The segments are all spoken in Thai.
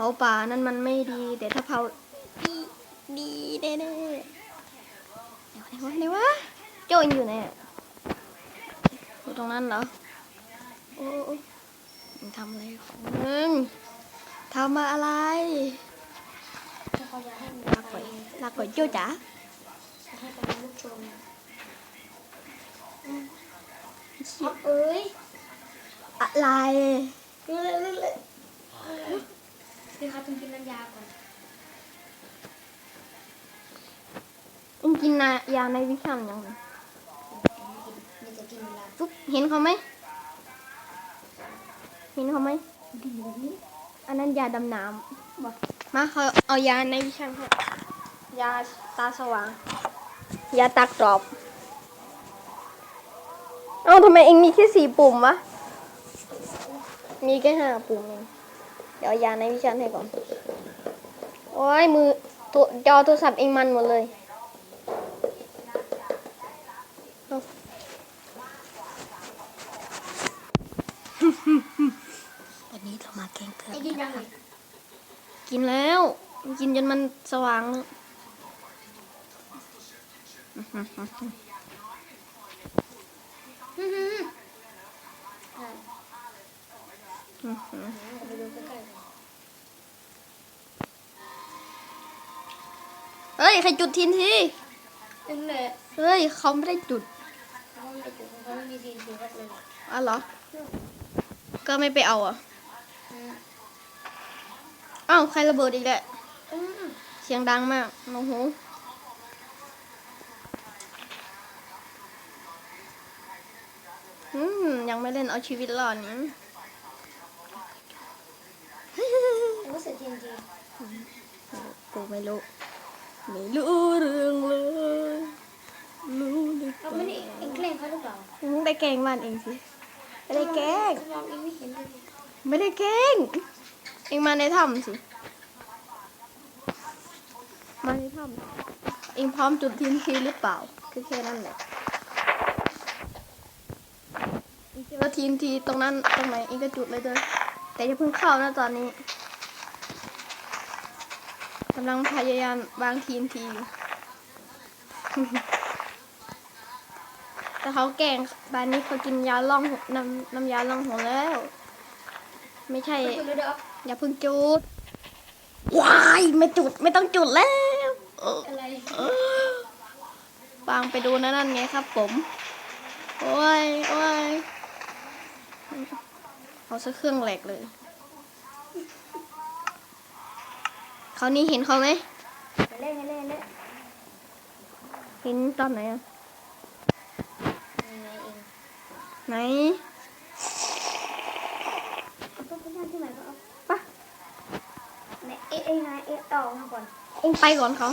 ผาป่านั่นมันไม่ดี แต่ถ้าเผาดีดีแน่ๆเดี๋ยวไหนวะไหนวะโจยอยู่ไหนอะอยู่ตรงนั้นเหรอโอ้โอ้มึงทำอะไรของมึงทำอะไรถ้าเขาจะให้มันลากก่อยลากก่อยโจ้จ๋าให้เป็นลูกชมครับเอ้ยอะไร รู้เลยรู้เลยพี่ ครับต้องกินน้ำยาก่อนมึงกินนายาในวิชัมยังไงมันจะกินเวลาปุ๊บเห็นเขาไหมเห็นเขาไหมกินแบบนี้อันนั้นยาดำน้ำบอกมาเขาเอายาในวิชัมให้ยาตาสว่าง ยาตากรอบ เอ้าทำไมเองมีแค่สี่ปุ่มวะ มีแค่ห้าปุ่มเอง เดี๋ยวยาในวิชัมให้ก่อน โอ้ยมือตัวจอโทรศัพท์เองมันหมดเลยวันนี้เรามาแกงเพื่อนไอ้กินกินแล้ว กินจนมันสว่างแล้วอือา อื้อหือ ไปดูใกล้เฮ้ย ใครจุดทินทีเอ้ยเขาไม่ได้จุดเขาไม่จุดเขาไม่มีทีทีวัดเลยอ๋อเหรอ ก็ไม่ไปเอาอะอืมอ้าวใครระเบิดอีกแหละอืมเสียงดังมากโอ้โหอืมยังไม่เล่นเอาชีวิตรอดนี่ รู้สึกทีที กูไม่รู้ ไม่รู้เรื่องเลย รู้หรือเปเราล่าไม่ได้เอ็งแกล้งเขาหรือเปล่ามึงไปแกล้งบ้านเองสิไม่ได้แกล้ง มองเอ็งไม่เห็นเลยไม่ได้แกล้งเองมาในถ้ำสิ มาในถ้ำเองพร้อมจุดทีนทีหรือเปล่า คือแค่นั้นแหละเองเจอทีนทีตรงนั้นตรงไหนเองก็จุดเลยเด้อแต่อย่าเพิ่งเข้านะตอนนี้ กำลังพยายามวางทีนทีอยู่ แต่เขาแกงบ้านนี้เขากินยาล่องหนน้ำน้ำยาล่องหัวแล้ว ไม่ใช่ อย่าเพิ่งจุดวายไม่จุดไม่ต้องจุดแล้วเอะไรวางไปดูนะนั่นไงครับ ผม โอ้ยโอ้ยเอาซะเครื่องแหลกเลย เขาวนี้เห็นเขาไหมไปเล่นไปเล่นเล่นเห็นตอนไหนอะยังไงเองไหนเอาไปนั่งที่ไหนก็เอาปะไหนเอ็งเอ็งไงเอ็งต่อมาก่อนเองไปก่อนเขา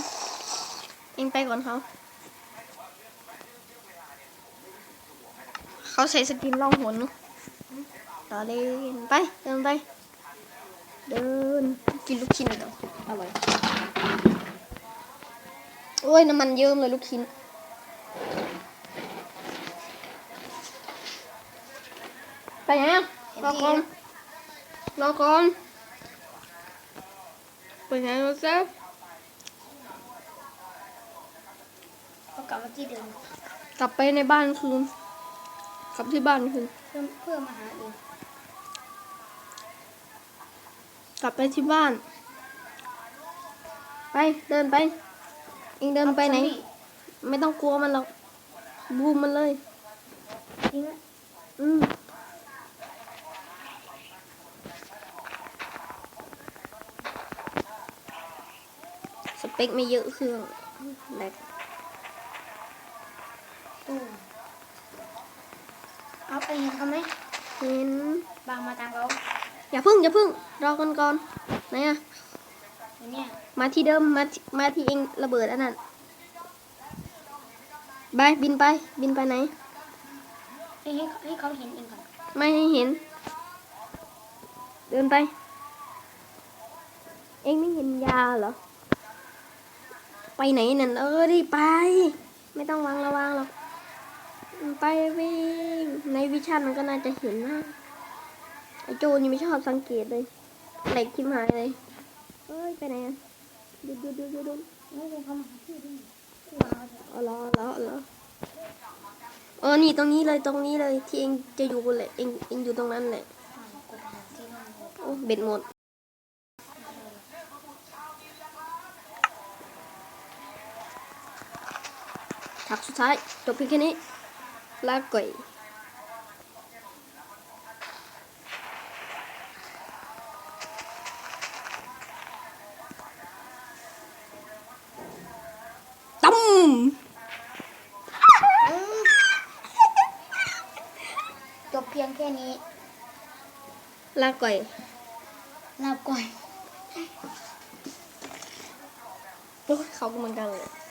เองไปก่อนเขาเขาใส่สกินล่องหนนุต่อเล่นไปเดินไป เดินกินลูกชิ้นเลยอร่อยโอ้ยน้ำมันเยิ้มเลยลูกชิ้นไปไหนอะรอก่อนรอก่อนไปไหนวะเซฟก็กลับมาที่เดิมกลับไปในบ้านคืนกลับที่บ้านคืนเพื่อเพื่อมาหาเอง กลับไปที่บ้าน ไปเดินไปเองเดินไปไหน ไม่ต้องกลัวมันหรอกบูมมันเลยจริงไหมอืมสเปคไม่เยอะเครื่องแหลกตู้เอาไปเห็นเขาไหมเห็นบางมาตามเขา อย่าพึ่งอย่าพึ่งรอกันก่อนไหนอะอย่างเนี้ยมาที่เดิมมาที่มาที่เองระเบิดอันนั้นไปบินไป บินไปไหน ให้ให้ให้เขาเห็นเองก่อนไม่ให้เห็น เดินไป เองไม่เห็นยาเหรอ ไปไหนนั่นเออรีบไป ไม่ต้องวางระวังหรอกไปวิ่งในวิชั่นมันก็น่าจะเห็นนะ ไอโจนี่ไม่ชอบสังเกตเลยเหล็กทิมหายเลยเเอ้ยไปไหนอะดหยุดหยุดหยุดหยุดไม่รู้เขามาที่นี่ว้อาเอเอาเหรอเออนี่ตรงนี้เลยตรงนี้เลยที่เองจะอยู่แหละเองเองอยู่ตรงนั้นแหละเลยโอ้เบ็ดหมดถักสุดท้ายจบเพียงแค่นี้ลาก่อย ตั้ม จบเพียงแค่นี้ ลาก่อย ลาก่อยโอ้ยเขาก็เหมือนกันเลย